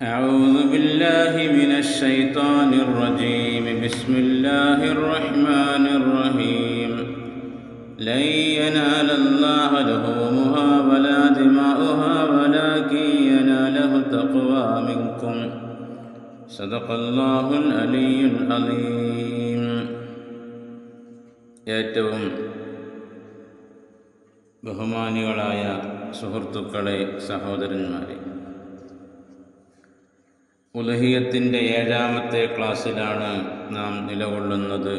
أعوذ بالله من الشيطان الرجيم بسم الله الرحمن الرحيم لن ينال الله لحومها ولا دماؤها ولكن يناله التقوى منكم صدق الله العلي العظيم ഏറ്റവും ബഹുമാനികളായ സുഹൃത്തുക്കളെ സഹോദരന്മാരെ ഉലഹിയത്തിന്റെ ഏഴാമത്തെ ക്ലാസ്സിലാണ് നാം നിലകൊള്ളുന്നത്.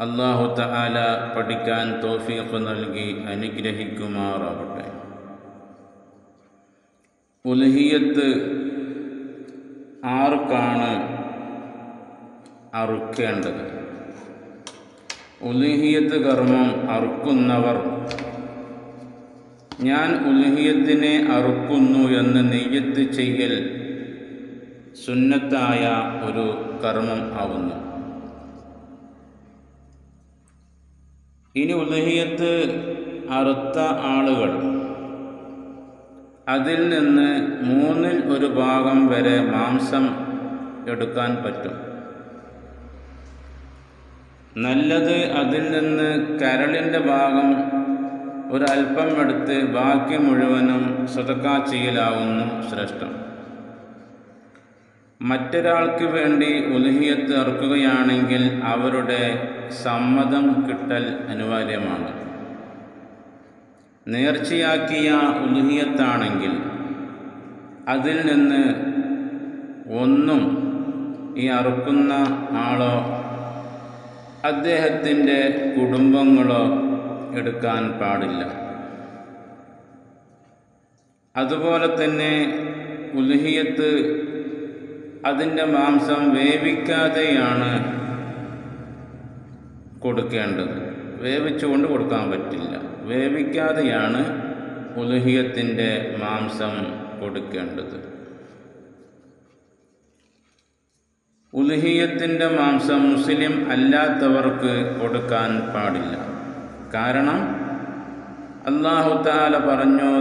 അള്ളാഹു തആല പഠിക്കാൻ തോഫീഖ് നൽകി അനുഗ്രഹിക്കുമാറാവട്ടെ. ഉലഹിയത്ത് ആർക്കാണ് അറുക്കേണ്ടത്? ഉലഹിയത്ത് കർമ്മം അറുക്കുന്നവർ. ഞാൻ ഉലഹിയത്തിനെ അറുക്കുന്നു എന്ന് നെയ്യത്ത് ചെയ്യൽ സുന്നത്തായ ഒരു കർമ്മം ആവുന്നു. ഇനി ഉദഹിയത്ത് അറുത്ത ആളുകൾ. അതിൽ നിന്ന് മൂന്നിൽ ഒരു ഭാഗം വരെ മാംസം എടുക്കാൻ പറ്റും. നല്ലത് അതിൽ നിന്ന് കരളിന്റെ ഭാഗം ഒരല്പം എടുത്ത് ബാക്കി മുഴുവനും സ്വതക്കാച്ചിയിലാവുന്നു ശ്രേഷ്ഠം. മറ്റൊരാൾക്ക് വേണ്ടി ഉലഹിയത്ത് ഇറക്കുകയാണെങ്കിൽ അവരുടെ സമ്മതം കിട്ടൽ അനിവാര്യമാണ്. നേർച്ചയാക്കിയ ഉലുഹിയത്താണെങ്കിൽ അതിൽ നിന്ന് ഒന്നും ഈ അറുക്കുന്ന ആളോ അദ്ദേഹത്തിന്റെ കുടുംബങ്ങളോ എടുക്കാൻ പാടില്ല. അതുപോലെ തന്നെ ഉൽഹിയത്ത് അതിന്റെ മാംസം വേവിക്കാതെയാണ് കൊടുക്കേണ്ടത്. വേവിച്ചുകൊണ്ട് കൊടുക്കാൻ പറ്റില്ല. വേവിക്കാതെയാണ് ഉലുഹിയത്തിന്റെ മാംസം കൊടുക്കേണ്ടത്. ഉലുഹിയത്തിന്റെ മാംസം മുസ്ലിം അല്ലാത്തവർക്ക് കൊടുക്കാൻ പാടില്ല. കാരണം അള്ളാഹു താല പറഞ്ഞു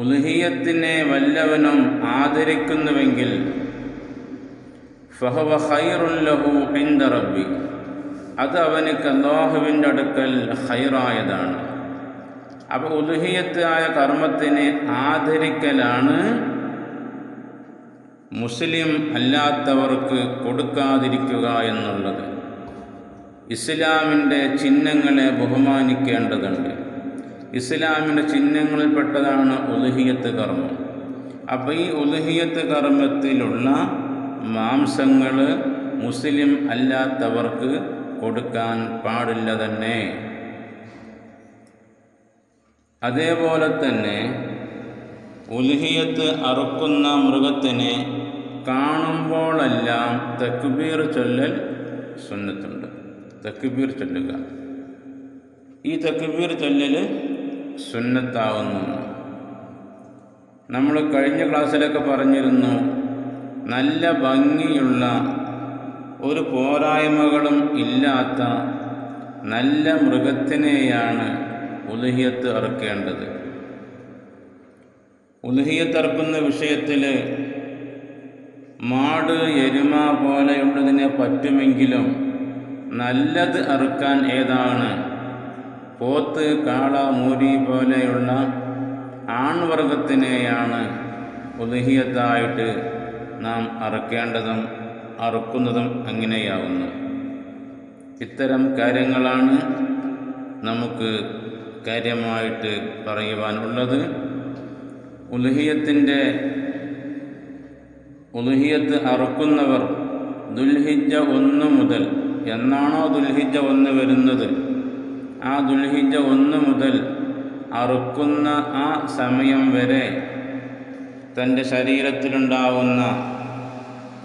ഉൽഹിയത്തിനെ വല്ലവനും ആദരിക്കുന്നുവെങ്കിൽ ഫഹവ ഹൈറുല്ലഹു ഇന്ദ റബ്ബി. അത് അവനക്ക് അള്ളാഹുവിന്റെ അടുക്കൽ ഹൈറായതാണ് അപ്പോൾ ഉലുഹിയത്തായ കർമ്മത്തിനെ ആദരിക്കലാണ് മുസ്ലിം അല്ലാത്തവർക്ക് കൊടുക്കാതിരിക്കുക എന്നുള്ളത്. ഇസ്ലാമിന്റെ ചിഹ്നങ്ങളെ ബഹുമാനിക്കേണ്ടതുണ്ട്. ഇസ്ലാമിന്റെ ചിഹ്നങ്ങളിൽപ്പെട്ടതാണ് ഉലഹിയത്ത് കർമ്മം. അപ്പോൾ ഈ ഉലഹിയത്ത് കർമ്മത്തിലുള്ള മാംസങ്ങൾ മുസ്ലിം അല്ലാത്തവർക്ക് കൊടുക്കാൻ പാടില്ല തന്നെ. അതേപോലെ തന്നെ ഉലഹിയത്ത് അറുക്കുന്ന മൃഗത്തിനെ കാണുമ്പോഴെല്ലാം തക്ബീർ ചൊല്ലൽ സുന്നത്തുണ്ട്. തക്ബീർ ചൊല്ലുക. ഈ തക്ബീർ ചൊല്ലൽ സുന്നത്താവുന്നു. നമ്മൾ കഴിഞ്ഞ ക്ലാസ്സിലൊക്കെ പറഞ്ഞിരുന്നു നല്ല ഭംഗിയുള്ള ഒരു പോരായ്മകളും ഇല്ലാത്ത നല്ല മൃഗത്തിനെയാണ് ഉലഹിയത്ത് അറുക്കേണ്ടത്. ഉലുഹിയത്ത് അറുക്കുന്ന വിഷയത്തിൽ മാട് എരുമ പോലെയുള്ളതിനെ പറ്റുമെങ്കിലും നല്ലത് അറുക്കാൻ ഏതാണ് പോത്ത് കാള മൂരി പോലെയുള്ള ആൺവർഗത്തിനെയാണ് ഉദഹിയത്തായിട്ട് നാം അറുക്കേണ്ടതും അറുക്കുന്നതും അങ്ങനെയാവുന്നു. ഇത്തരം കാര്യങ്ങളാണ് നമുക്ക് കാര്യമായിട്ട് പറയുവാനുള്ളത്. ഉലുഹിയത്തിന്റെ ഉലുഹിയത്ത് അറുക്കുന്നവർ ദുൽഹിജ ഒന്ന് മുതൽ എന്നാണോ ദുൽഹിജ ഒന്ന് വരുന്നത്? ആ ദുൽഹിജ ഒന്ന് മുതൽ അറുക്കുന്ന ആ സമയം വരെ തന്റെ ശരീരത്തിലുണ്ടാവുന്ന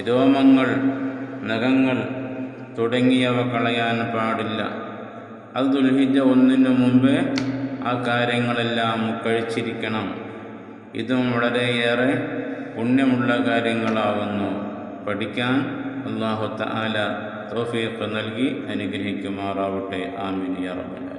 രോമങ്ങൾ നഖങ്ങൾ തുടങ്ങിയവ കളയാൻ പാടില്ല. അത് ദുൽഹിജ ഒന്നിനു മുമ്പേ ആ കാര്യങ്ങളെല്ലാം കഴിച്ചിരിക്കണം. ഇതും വളരെയേറെ പുണ്യമുള്ള കാര്യങ്ങളാവുന്നു. പഠിക്കാൻ അള്ളാഹു തആല തൗഫീഖ് നൽകി അനുഗ്രഹിക്കുമാറാവട്ടെ. ആമീൻ യാ റബ്ബൽ